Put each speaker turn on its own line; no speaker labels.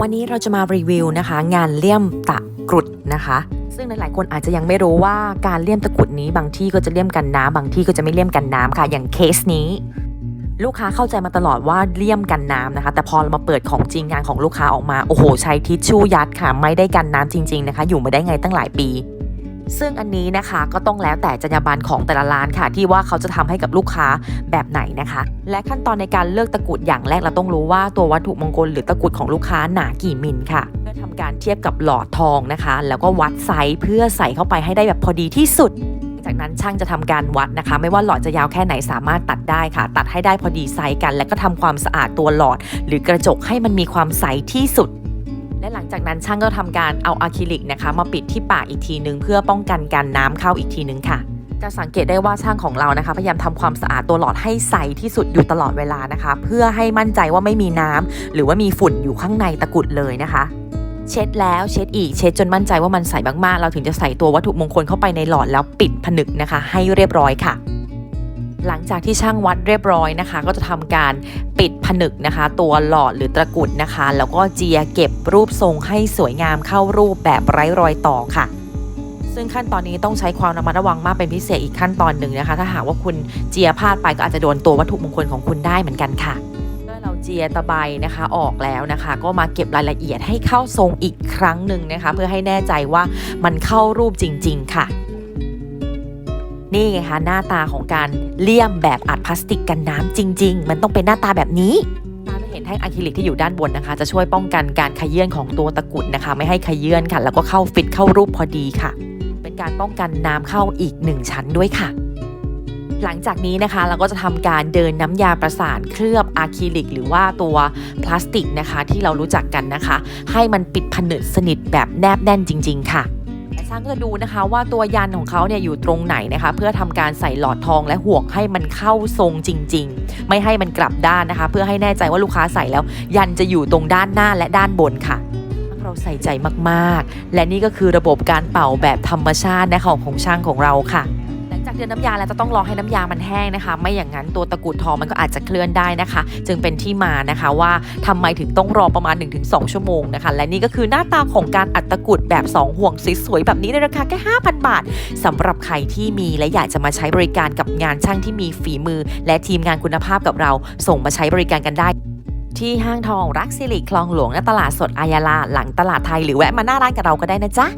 วันนี้เราจะมารีวิวนะคะ งานเลี่ยมตะกรุดนะคะ ซึ่งหลายๆคนอาจจะยังไม่รู้ว่าการเลี่ยมตะกรุดนี้บางที่ก็จะเลี่ยมกันน้ำบางที่ก็จะไม่เลี่ยมกันน้ำค่ะ อย่างเคสนี้ ลูกค้าเข้าใจมาตลอดว่าเลี่ยมกันน้ำนะคะ แต่พอเรามาเปิดของจริงงานของลูกค้าออกมาโอ้โหใช้ทิชชู่ยัดค่ะไม่ได้กันน้ำจริง ๆนะคะ อยู่มาได้ไงตั้งหลายปี ซึ่งอันนี้นะคะก็ต้องแล้วแต่จรรยาบรรณของแต่ละร้านค่ะ ที่ว่าเขาจะทำให้กับลูกค้าแบบไหนนะคะ และขั้นตอนในการเลือกตะกรุดอย่างแรกเราต้องรู้ว่าตัววัตถุมงคลหรือตะกรุดของลูกค้าหนากี่มิลค่ะเพื่อทำการเทียบกับหลอดทองนะคะ แล้วก็วัดไซส์เพื่อใส่เข้าไปให้ได้แบบพอดีที่สุดจากนั้นช่างจะทำการวัดนะคะ ไม่ว่าหลอดจะยาวแค่ไหนสามารถตัดได้ค่ะ ตัดให้ได้พอดีไซส์กัน แล้วก็ทำความสะอาดตัวหลอด หรือกระจกให้มันมีความใสที่สุด และหลังจากนั้นช่างก็ทำการเอาอะคริลิกนะคะ มาปิดที่ปากอีกทีนึง เพื่อป้องกันการน้ำเข้าอีกทีนึงค่ะจะสังเกตได้ว่าช่างของเรานะคะ พยายามทำความสะอาดตัวหลอดให้ใสที่สุดอยู่ตลอดเวลานะคะ เพื่อให้มั่นใจว่าไม่มีน้ำหรือว่ามีฝุ่นอยู่ข้างในตะกุดเลยนะคะ เช็ดแล้วเช็ดอีกเช็ดจนมั่นใจว่ามันใสมากๆ เราถึงจะใส่ตัววัตถุมงคลเข้าไปในหลอดแล้วปิดผนึกนะคะ ให้เรียบร้อยค่ะ หลังจากที่ช่างวัดเรียบร้อยนะคะ ก็จะทำการปิดผนึกนะคะ ตัวหลอดหรือตะกุดนะคะ แล้วก็เจียเก็บรูปทรงให้สวยงามเข้ารูปแบบไร้รอยต่อค่ะซึ่งขั้นตอนนี้ต้องใช้ความระมัดระวังมากเป็นพิเศษอีกขั้นตอนหนึ่งนะคะ ถ้าหากว่าคุณเจียพลาดไปก็อาจจะโดนตัววัตถุมงคลของคุณได้เหมือนกันค่ะเมื่อเราเจียตะไบนะคะออกแล้วนะคะ ก็มาเก็บรายละเอียดให้เข้าทรงอีกครั้งหนึ่งนะคะ เพื่อให้แน่ใจว่ามันเข้ารูปจริง ๆ ค่ะ นี่ไงคะหน้าตาของการเลี่ยมแบบอัดพลาสติกกันน้ำจริง ๆ มันต้องเป็นหน้าตาแบบนี้เราจะเห็นแท่งอะคริลิกที่อยู่ด้านบนนะคะ จะช่วยป้องกันการขยื่นของตัวตะกุดนะคะ ไม่ให้ขยื่นค่ะ แล้วก็เข้าฟิตเข้ารูปพอดีค่ะ เป็นการป้องกันน้ำเข้าอีกหนึ่งชั้นด้วยค่ะหลังจากนี้นะคะเราก็จะทำการเดินน้ำยาประสานเคลือบอะคริลิก หรือว่าตัวพลาสติกนะคะ ที่เรารู้จักกันนะคะ ให้มันปิดผนึกสนิทแบบแนบแน่นจริง ๆ ค่ะ ช่างก็จะดูนะคะว่าตัวยันของเขาเนี่ยอยู่ตรงไหนนะคะ เพื่อทำการใส่หลอดทองและห่วงให้มันเข้าทรงจริง ๆ ไม่ให้มันกลับด้านนะคะ เพื่อให้แน่ใจว่าลูกค้าใส่แล้ว ยันจะอยู่ตรงด้านหน้าและด้านบนค่ะเราใส่ใจมากๆ และนี่ก็คือระบบการเป่าแบบธรรมชาตินะคะของของช่างของเราค่ะ จากเดือนน้ำยาแล้วจะต้องรอให้น้ำยามันแห้งนะคะ ไม่อย่างนั้นตัวตะกรุดทองมันก็อาจจะเคลื่อนได้นะคะ จึงเป็นที่มานะคะว่าทำไมถึงต้องรอประมาณ 1-2 ชั่วโมงนะคะ และนี่ก็คือหน้าตาของการอัดตะกรุดแบบ 2 ห่วงสวยๆแบบนี้ในราคาแค่ 5,000 บาทสำหรับใครที่มีและอยากจะมาใช้บริการกับงานช่างที่มีฝีมือ และทีมงานคุณภาพกับเรา ส่งมาใช้บริการกันได้ที่ห้างทองรักสิริคลองหลวงณตลาดสดอายาลาหลังตลาดไทยหรือแวะมาหน้าร้านกับเราก็ได้นะจ๊ะ